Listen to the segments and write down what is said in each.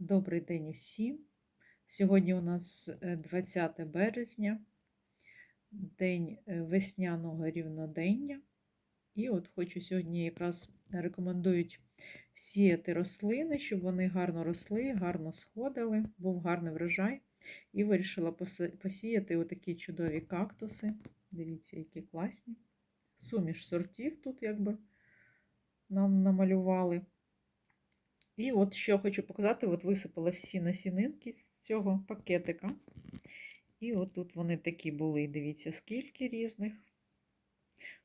Добрий день усім. Сьогодні у нас е, 20 березня, день е, весняного рівнодення. І от хочу сьогодні якраз рекомендують сіяти рослини, щоб вони гарно росли, гарно сходили, був гарний врожай. І вирішила посіяти отакі чудові кактуси. Дивіться, які класні. Суміш сортів тут якби нам намалювали. І от що хочу показати, от висипала всі насінинки з цього пакетика. І от тут вони такі були, дивіться, скільки різних.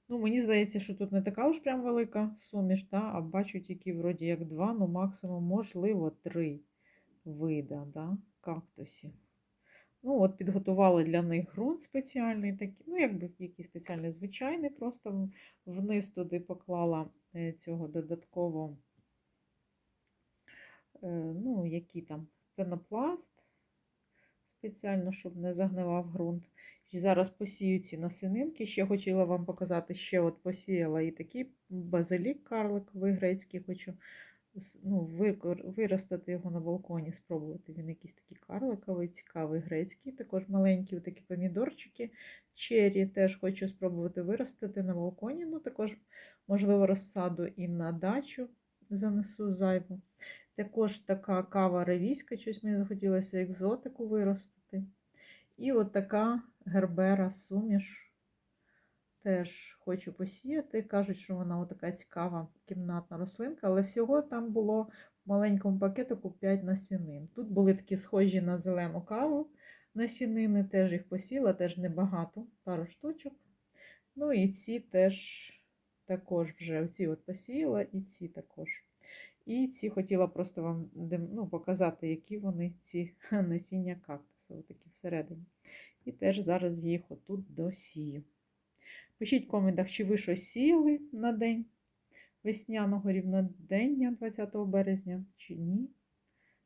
Ну, мені здається, що тут не така уж прям велика суміш, да? а бачу тільки вроді як два, ну максимум, можливо, три вида да? кактусів. Ну, от підготувала для них ґрунт спеціальний, такий, ну, якби який спеціальний звичайний, просто вниз туди поклала е, цього додатково ну, який там пенопласт спеціально, щоб не загнивав ґрунт. І зараз посію ці насининки. Ще хотіла вам показати, ще от посіяла і такий базилік карликовий грецький. Хочу ну, виростити його на балконі, спробувати. Він якийсь такий карликовий, цікавий грецький. Також маленькі такі помідорчики. Чері теж хочу спробувати виростити на балконі. Ну, також, можливо, розсаду і на дачу занесу зайву. Також така кава ревійська, щось мені захотілося екзотику виростити. І от така гербера суміш теж хочу посіяти. Кажуть, що вона така цікава кімнатна рослинка, але всього там було в маленькому пакетику 5 насінин. Тут були такі схожі на зелену каву насінини, теж їх посіла, теж небагато, пару штучок. Ну і ці теж також вже ці от посіяла, і ці також. І ці хотіла просто вам ну, показати, які вони, ці насіння кактуса, отакі всередині. І теж зараз їх отут досію. Пишіть в коментах, чи ви щось сіяли на день весняного рівнодення 20 березня, чи ні.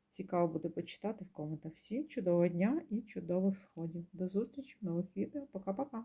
Цікаво буде почитати в коментах. Всім чудового дня і чудових сходів. До зустрічі в нових відео. Пока-пока.